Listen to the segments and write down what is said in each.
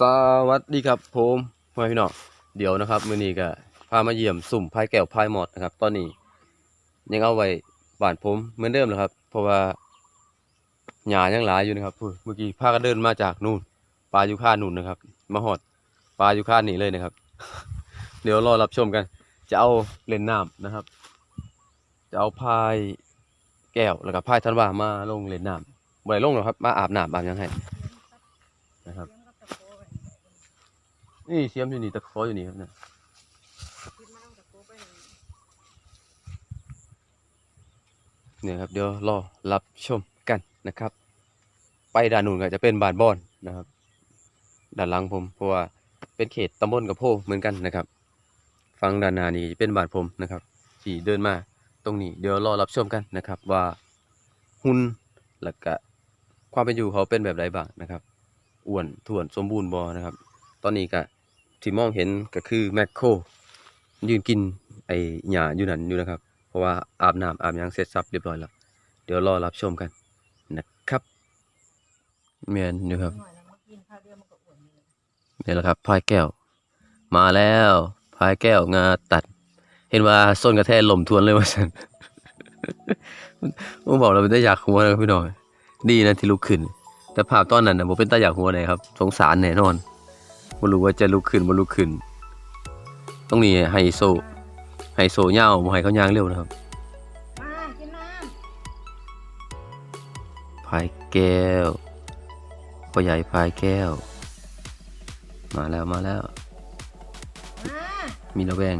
สวัสดีครับผมพ่อแม่พี่น้อง เดี๋ยวนะครับมือนี้ก็พามาเยี่ยมสุ่มพายแก้วพายหมอดนะครับ ตอนนี้ ยังเอาไว้บ้านผมเหมือนเดิมเลยครับ เพราะว่าหญ้ายังหลายอยู่นะครับเมื่อกี้พากันเดินมาจากนู่นปลาอยู่ข้างนู่นนะครับ มาหอดปลาอยู่ข้างนี้เลยนะครับ เดี๋ยวรอรับชมกัน จะเอาเล่นน้ำนะครับ จะเอาพายแก้วแล้วก็พายธันวามาลงเล่นน้ำบ่ได้ลงหรอกครับ มาอาบน้ำอาบยังให้นะครับ นี่เสียมอยู่นี่ตะขออยู่นี่ครับเนี่ยเนี่ยครับเดี๋ยวรอรับชมกันนะครับ ไปด้านนู้นก็จะเป็นบานบอนนะครับด้านหลังผมเพราะว่าเป็นเขตตำบลกับโพเหมือนกันนะครับฟังด้านน้านี่จะเป็นบานผมนะครับที่เดินมาตรงนี้เดี๋ยวรอรับชมกันนะครับ ว่าหุ่นแล้วก็ความเป็นอยู่เขาเป็นแบบใดบ้างนะครับอ้วนถ่วนสมบูรณ์บอนะครับ ตอนนี้ก็ ที่มองเห็นก็คือแมคโครยืนกินไอหญ้าอยู่นั่นอยู่นะครับ เพราะว่าอาบน้ำอาบยังเสร็จสับเรียบร้อยแล้วเดี๋ยวรอรับชมกันนะครับเมียนอยู่ครับนี่แหละครับพายแก้ว มาแล้วพายแก้วงาตัด เห็นว่าส้นกระแทกลมทวนเลยว่าสันผมบอกเราเป็นตาอยากหัวนะพี่น้องดีนะที่ลุกขึ้น แต่ภาพตอนนั้นนะผมเป็นตาอยากหัวเลยครับ สงสารแน่นอน บ่รู้ว่าจะลุกขึ้นบ่ลุกขึ้นต้องนี่ไฮโซไฮโซเหย้าบ่ให้เขาย่างเร็วนะครับมากินน้พายแก้วพ่อใหญ่พายแก้ว มาแล้วมาแล้วำมามีระแวง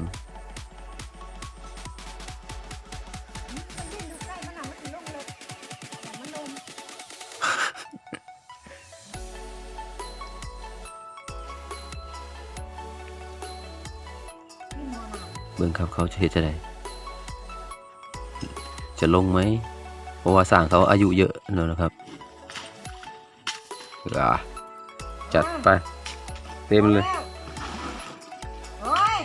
เบิ่งครับเขาจะเฮ็ดจะไดจะลงไหมเพราะว่าสร้างเขาอายุเยอะแล้วนะครับอ่าจัดไป เต็มเลยโอ้ย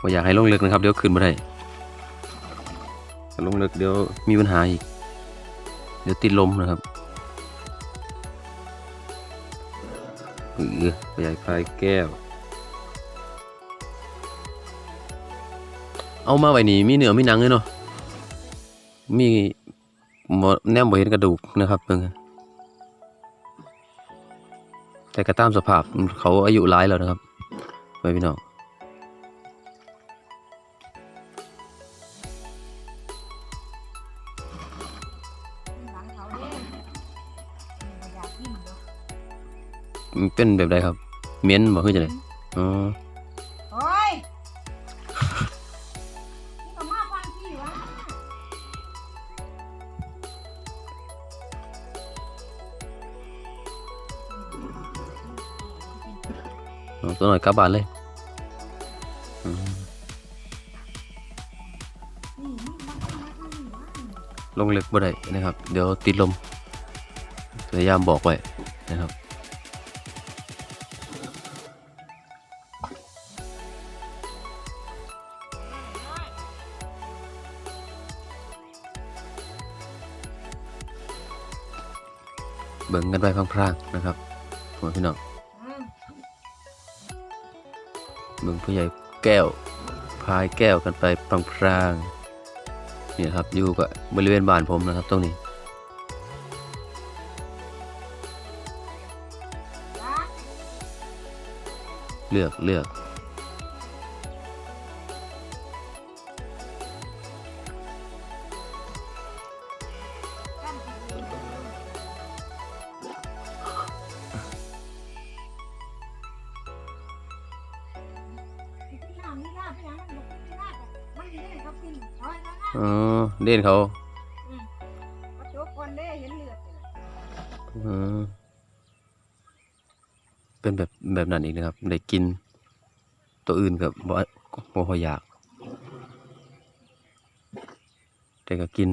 บ่อยากให้ลงลึกนะครับ เดี๋ยวขึ้นบ่ได้ถ้าลงลึกเดี๋ยวมีปัญหาอีก เดี๋ยวติดลมนะครับเออพ่อใหญ่พายแก้ว เอามาไว้นี่มีเนื้อมีหนังเลยเนาะมีบ่แนมบ่เห็นกระดูกนะครับเพิ่งแต่ก็ตามสภาพเขาอายุหลายแล้วนะครับไปพี่น้องหลังเขาเด้มันบ่อยากกินเด้อมันเป็นแบบใดครับเหม้นบ่คือจังไดอ๋อ ตัวหน่อยกลับบ้านเลยลงเล็กบ่ได้นะครับ เดี๋ยวติดลมพยายามบอกไว้นะครับเบิ่งกันไปพลางๆนะครับพ่อพี่น้อง เมืองผู้ใหญ่แก้ว พายแก้วกันไปพลางๆนี่ครับอยู่กับบริเวณบ้านผมนะครับ ตรงนี้เลือกเลือก อกกินลาบอะมันนี่เขากินเอาไว้นะนะอ๋อเด่นเขาเขาโชว์คนได้เห็นเลือดเลยอืมเป็นแบบแบบนั้นอีกนะครับ ได้กิน ตัวอื่นกับบ่บ่ค่อยอยาก แต่ก็กิน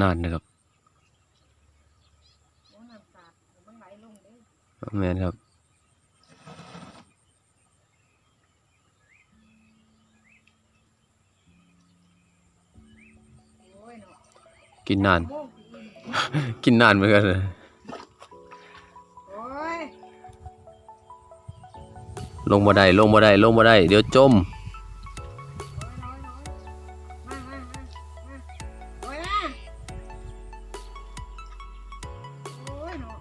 นานนะครับโอ้น้ำสาดเดี๋ยวมันไหลลงเด้อแม่นครับ กินนานโมงสิอิ่มกินนานเหมือนกันเลยโอ้ยลงบ่ได้ลงบ่ได้ลงบ่ได้ เดี๋ยวจมโอ้ยน้อยน้อยมามามามาโอ้ยมาโอ้ยเนาะ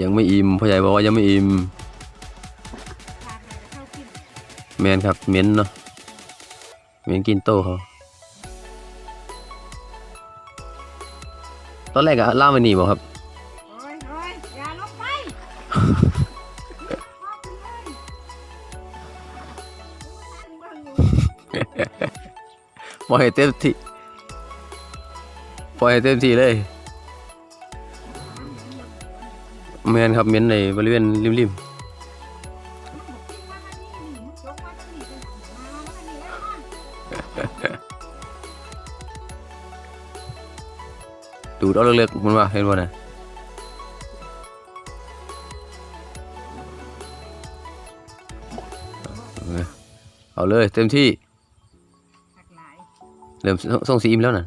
ยังไม่อิ่มพ่อใหญ่บอกว่ายังไม่อิ่ม แมนครับเหม็นเนาะเหม็นกินโต้เขาตอนแรกอะล่ามไปนี่บอกครับโอ้ยโอ้ยอย่าลงไปพ่อคุณเลยโอ้ยนั่งเบิ่งอยู่ปล่อยให้เต็มที่ปล่อยให้เต็มที่เลยแมนครับเหม็นในบริเวณริมๆ เอาเล็กๆมันว่าเห็นบ่นะเอาเลยเต็มที่หักหลายเริ่มส่งสีอิ่มแล้วน่ะ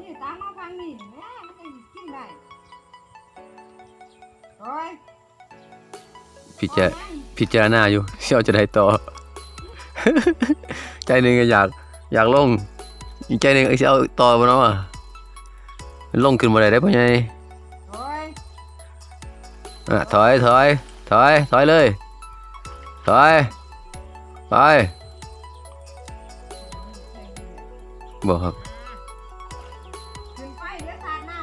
นี่ตามมาฟังนี่แม่มันจะกินได้โอ้ยพิจารพิจารณาอยู่เชื่อจะได้ต่อ ใจหนึ่งก็อยาก อยากลงอีกใจหนึ่งก็สิเอาต่อมาเนาะอะมัน ลงขึ้นมาได้ได้ปะไงอะถอยถอยถอยถอยเลยถอยไปบอกครับขึ้นไปเดี๋ยวสาดบอ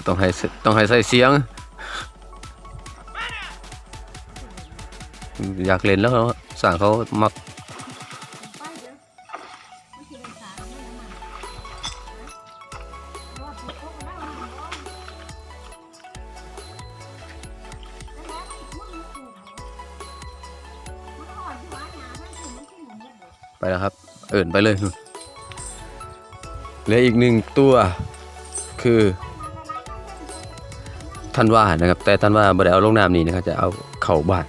กต้องให้ต้องให้ใส่เสียง อยากเล่นแล้วสั่งเขามัก เอิ่นไปเลยนู่นเหลืออีกหนึ่งตัวคือท่านว่านะครับ แต่ท่านว่าบ่ได้เอาลงน้ำนี่นะครับจะเอาเข่าบาน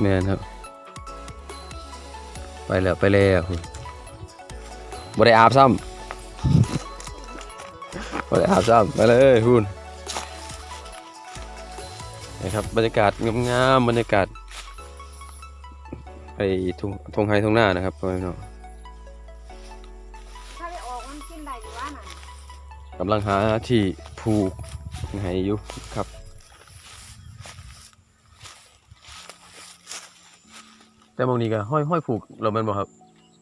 แม่นครับ ไปแล้วไปแล้วบ่ได้อาบซ้ำบ่ได้อาบซ้ำไปเลยคุณนะครับบรรยากาศงามๆบรรยากาศ ไปทุ่งทงไฮทงหน้านะครับพ่อแม่พี่น้องถ้าได้ออกมันกินได้อยู่ว่าน่ะกำลังหาที่ผูกไฮอยู่ครับแต่บางนี้ก็ห้อยห้อยผูกเราแมันบ่ครับ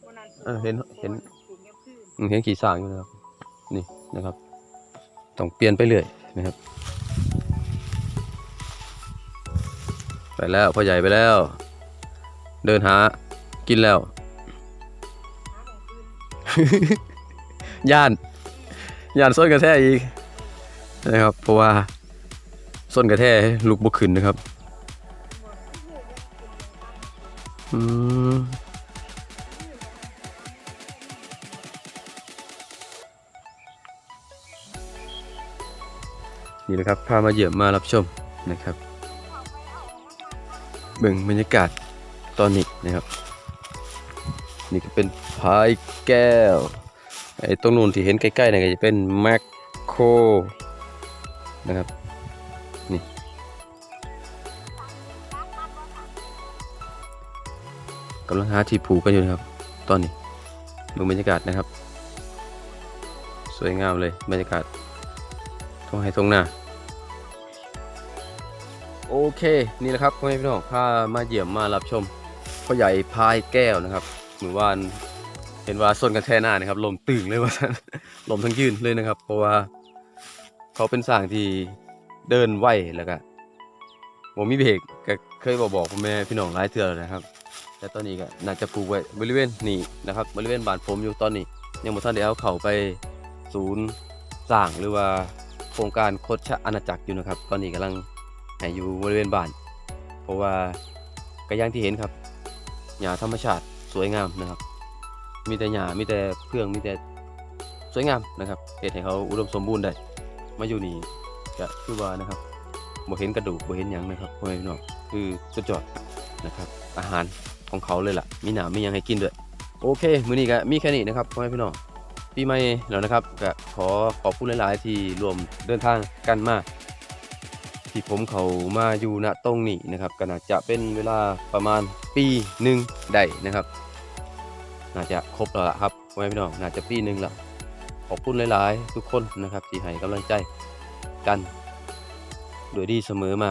วันนั้นเออเห็นเห็น ถูกเงียบขึ้นอืมเห็นขี่สร้างอยู่นะครับ นี่นะครับ ต้องเปลี่ยนไปเรื่อยนะครับ ไปแล้วพ่อใหญ่ไปแล้ว เดินหา กินแล้วหาของคืนย่าน ย่านส้นกระแทกอีกนะครับ เพราะว่าส้นกระแทกลุกบกขึ้นนะครับ อืมนี่นะครับพามาเยี่ยมมารับชมนะครับเบิ่งบรรยากาศ ตอนนี้นะครับ นี่ก็เป็นพายแก้วไอ้ตรงนู้นที่เห็นใกล้ๆนี่ก็จะเป็นแมคโครนะครับนี่กำลังหาที่ผูกกันอยู่นะครับ ตอนนี้ดูบรรยากาศนะครับ สวยงามเลยบรรยากาศท้องไห้ท้องนาโอเค นี่แหละครับพ่อแม่พี่น้องพามาเยี่ยมมารับชม พ่อใหญ่พายแก้วนะครับเหมือนวานเห็นว่าส้นกันแท่หน้านะครับลมตึงเลยว่าลมทั้งยืนเลยนะครับ เพราะว่าเขาเป็นสางที่เดินไหวแล้วก็ผมมีเบรกก็เคยบอกบอกพ่อแม่พี่น้องหลายเทื่อนะครับ แต่ตอนนี้ก็น่าจะปลูกไว้บริเวณนี้นะครับ บริเวณบ้านผมอยู่ตอนนี้ ยังบ่ทันได้เอาเขาไปศูนย์สร้างหรือว่าโครงการโคชอาณาจักรอยู่นะครับ ตอนนี้กำลังให้อยู่บริเวณบ้าน เพราะว่าก็อย่างที่เห็นครับ หญ้าธรรมชาติสวยงามนะครับ มีแต่หญ้ามีแต่เพื่องมีแต่สวยงามนะครับเฮ็ดให้เขาอุดมสมบูรณ์ได้มาอยู่นี่ก็คือว่านะครับบ่เห็นกระดูกบ่เห็นหยังนะครับพ่อแม่พี่น้องคือสุดยอดนะครับ อาหารของเขาเลยล่ะ มีหนามมียังให้กินด้วยโอเค มื้อนี้ก็มีแค่นี้นะครับพ่อแม่พี่น้องปีใหม่แล้วนะครับก็ขอขอบคุณหลาย ๆ ที่รวมเดินทางกันมา ที่ผมเขามาอยู่ณตรงนี้นะครับก็น่าจะเป็นเวลาประมาณปีหนึ่งได้นะครับ น่าจะครบแล้วละครับพ่อแม่พี่น้องน่าจะปีหนึ่งแล้วขอบคุณหลาย ๆ ทุกคนนะครับที่ให้กำลังใจกันโดยดีเสมอมา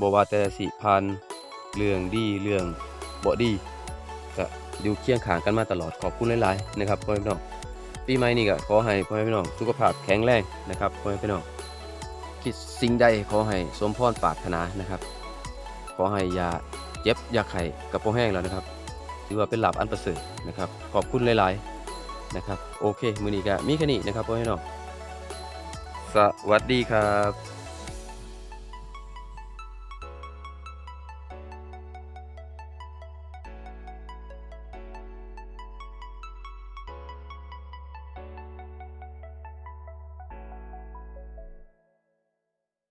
บบว่าแต่สิผ่านเรื่องดีเรื่องบ่ดีก็อยู่เคียงข้างกันมาตลอดขอบคุณหลาย ๆ นะครับพ่อแม่พี่น้องปีใหม่นี้ก็ขอให้พ่อแม่พี่น้องสุขภาพแข็งแรงนะครับพ่อแม่พี่น้อง คิดสิ่งใดขอให้สมพรปรารถนานะครับ ขอให้อย่าเจ็บอย่าไข้กระโปรงแห้งแล้วนะครับ ถือว่าเป็นหลับอันประเสริฐนะครับ ขอบคุณหลายๆนะครับ โอเค มือนี้ก็มีแค่นี้นะครับพ่อให้น้องสวัสดีครับ